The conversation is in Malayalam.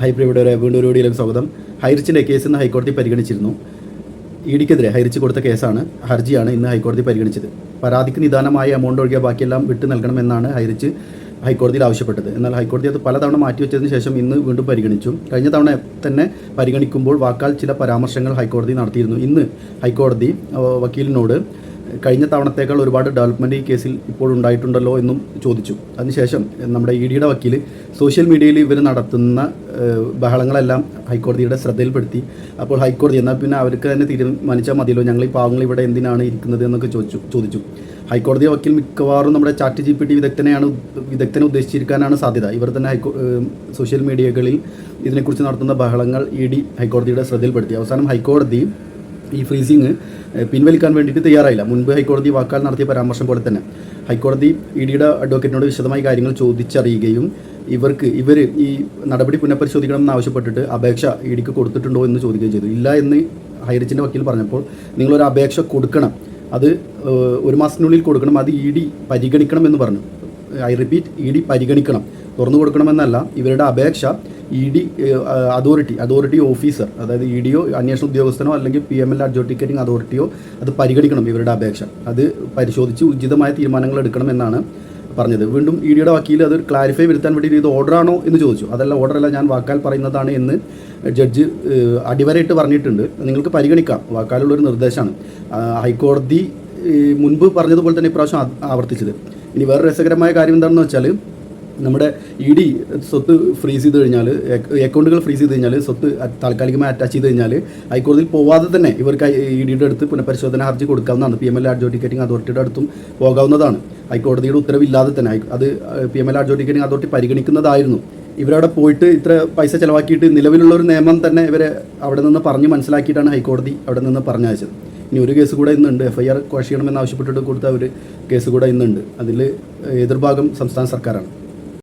ഹൈ പ്രിയുടെ വീണ്ടും ഒരു വീഡിയോയിലേക്ക് സ്വാഗതം. ഹൈറിച്ചിന്റെ കേസ് ഇന്ന് ഹൈക്കോടതി പരിഗണിച്ചിരുന്നു. ഇ ഡിക്കെതിരെ ഹൈറിച്ച് കൊടുത്ത കേസാണ് ഹർജിയാണ് ഇന്ന് ഹൈക്കോടതി പരിഗണിച്ചത്. പരാതിക്ക് നിദാനമായ എമൗണ്ട് ഒഴികെ ബാക്കിയെല്ലാം വിട്ടു നൽകണമെന്നാണ് ഹൈറിച്ച് ഹൈക്കോടതിയിൽ ആവശ്യപ്പെട്ടത്. എന്നാൽ ഹൈക്കോടതി അത് പലതവണ മാറ്റിവെച്ചതിന് ശേഷം ഇന്ന് വീണ്ടും പരിഗണിച്ചു. കഴിഞ്ഞ തവണ തന്നെ പരിഗണിക്കുമ്പോൾ വാക്കാൽ ചില പരാമർശങ്ങൾ ഹൈക്കോടതി നടത്തിയിരുന്നു. ഇന്ന് ഹൈക്കോടതി വക്കീലിനോട് കഴിഞ്ഞ തവണത്തേക്കാൾ ഒരുപാട് ഡെവലപ്മെന്റ് ഈ കേസിൽ ഇപ്പോൾ ഉണ്ടായിട്ടുണ്ടല്ലോ എന്നും ചോദിച്ചു. അതിനുശേഷം നമ്മുടെ ഇ ഡിയുടെ വക്കീൽ സോഷ്യൽ മീഡിയയിൽ ഇവർ നടത്തുന്ന ബഹളങ്ങളെല്ലാം ഹൈക്കോടതിയുടെ ശ്രദ്ധയിൽപ്പെടുത്തി. അപ്പോൾ ഹൈക്കോടതി എന്നാൽ പിന്നെ അവർക്ക് തന്നെ തീരുമാനിച്ചാൽ മതിയല്ലോ ഞങ്ങൾ ഈ പാവങ്ങൾ ഇവിടെ എന്തിനാണ് ഇരിക്കുന്നത് എന്നൊക്കെ ചോദിച്ചു ചോദിച്ചു. ഹൈക്കോടതി വക്കീൽ മിക്കവാറും നമ്മുടെ ചാറ്റ് ജി പി ടി വിദഗ്ധനെയാണ് വിദഗ്ധനെ ഉദ്ദേശിച്ചിരിക്കാനാണ് സാധ്യത. ഇവർ തന്നെ ഹൈക്കോ സോഷ്യൽ മീഡിയകളിൽ ഇതിനെക്കുറിച്ച് നടത്തുന്ന ബഹളങ്ങൾ ഇ ഡി ഹൈക്കോടതിയുടെ ശ്രദ്ധയിൽപ്പെടുത്തി. അവസാനം ഹൈക്കോടതി ഈ ഫ്രീസിങ് പിൻവലിക്കാൻ വേണ്ടിയിട്ട് തയ്യാറായില്ല. മുൻപ് ഹൈക്കോടതി വാക്കാൽ നടത്തിയ പരാമർശം പോലെ തന്നെ. ഹൈക്കോടതി ഇ ഡിയുടെ അഡ്വക്കേറ്റിനോട് വിശദമായി കാര്യങ്ങൾ ചോദിച്ചറിയുകയും ഇവർക്ക് ഇവർ ഈ നടപടി പുനഃപരിശോധിക്കണം എന്നാവശ്യപ്പെട്ടിട്ട് അപേക്ഷ ഇ ഡിക്ക് കൊടുത്തിട്ടുണ്ടോ എന്ന് ചോദിക്കുകയും ചെയ്തു. ഇല്ല എന്ന് ഹൈറിച്ചിന്റെ വക്കീൽ പറഞ്ഞപ്പോൾ നിങ്ങളൊരു അപേക്ഷ കൊടുക്കണം. അത് ഒരു മാസത്തിനുള്ളിൽ കൊടുക്കണം. അത് ഇ ഡി പരിഗണിക്കണം എന്ന് പറഞ്ഞു. ഐ റിപ്പീറ്റ് ഇ ഡി പരിഗണിക്കണം. തുറന്നു കൊടുക്കണമെന്നല്ല ഇവരുടെ അപേക്ഷ E D authority authority officer അതായത് ഇ ഡിയോ അന്വേഷണ ഉദ്യോഗസ്ഥനോ അല്ലെങ്കിൽ പി എം എൽ അഡ്ജുഡിക്കേറ്റിംഗ് അതോറിറ്റിയോ അത് പരിഗണിക്കണം ഇവരുടെ അപേക്ഷ. അത് പരിശോധിച്ച് ഉചിതമായ തീരുമാനങ്ങൾ എടുക്കണം എന്നാണ് പറഞ്ഞത്. വീണ്ടും ഇ ഡിയുടെ വക്കീൽ അത് ക്ലാരിഫൈ വരുത്താൻ വേണ്ടി ഇത് ഓർഡറാണോ എന്ന് ചോദിച്ചു. അതല്ല ഓർഡറല്ല ഞാൻ വാക്കാൽ പറയുന്നതാണ് എന്ന് ജഡ്ജ് അടിവരയിട്ട് പറഞ്ഞിട്ടുണ്ട്. നിങ്ങൾക്ക് പരിഗണിക്കാം. വാക്കാലുള്ളൊരു നിർദ്ദേശമാണ്. ഹൈക്കോടതി മുൻപ് പറഞ്ഞതുപോലെ തന്നെ ഇപ്രാവശ്യം ആവർത്തിച്ചത്. ഇനി വേറെ രസകരമായ കാര്യം എന്താണെന്ന് വെച്ചാൽ നമ്മുടെ ഇ ഡി സ്വത്ത് ഫ്രീസ് ചെയ്ത് കഴിഞ്ഞാൽ അക്കൗണ്ടുകൾ ഫ്രീസ് ചെയ്ത് കഴിഞ്ഞാൽ സ്വത്ത് താൽക്കാലികമായി അറ്റാച്ച് ചെയ്ത് കഴിഞ്ഞാൽ ഹൈക്കോടതിയിൽ പോവാതെ തന്നെ ഇവർക്ക് ഇ ഡിയുടെ അടുത്ത് പുനഃപരിശോധന ഹർജി കൊടുക്കാവുന്നതാണ്. പി എം എൽ അഡ്ജുഡിക്കേറ്റിംഗ് അതോറിറ്റിയുടെ അടുത്തും പോകാവുന്നതാണ്. ഹൈക്കോടതിയുടെ ഉത്തരവില്ലാതെ തന്നെ അത് P M L adjudicating authority പരിഗണിക്കുന്നതായിരുന്നു. ഇവരവിടെ പോയിട്ട് ഇത്ര പൈസ ചിലവാക്കിയിട്ട് നിലവിലുള്ള ഒരു നിയമം തന്നെ ഇവരെ അവിടെ നിന്ന് പറഞ്ഞ് മനസ്സിലാക്കിയിട്ടാണ് ഹൈക്കോടതി അവിടെ നിന്ന് പറഞ്ഞയച്ചത്. ഇനി ഒരു കേസ് കൂടെ ഇന്നുണ്ട്. എഫ് ഐ ആർ ക്വാഷ് ചെയ്യണമെന്ന് ആവശ്യപ്പെട്ടിട്ട് കൊടുത്ത ഒരു കേസ് കൂടെ ഇന്നുണ്ട്. അതിൽ എതിർഭാഗം സംസ്ഥാന സർക്കാരാണ്.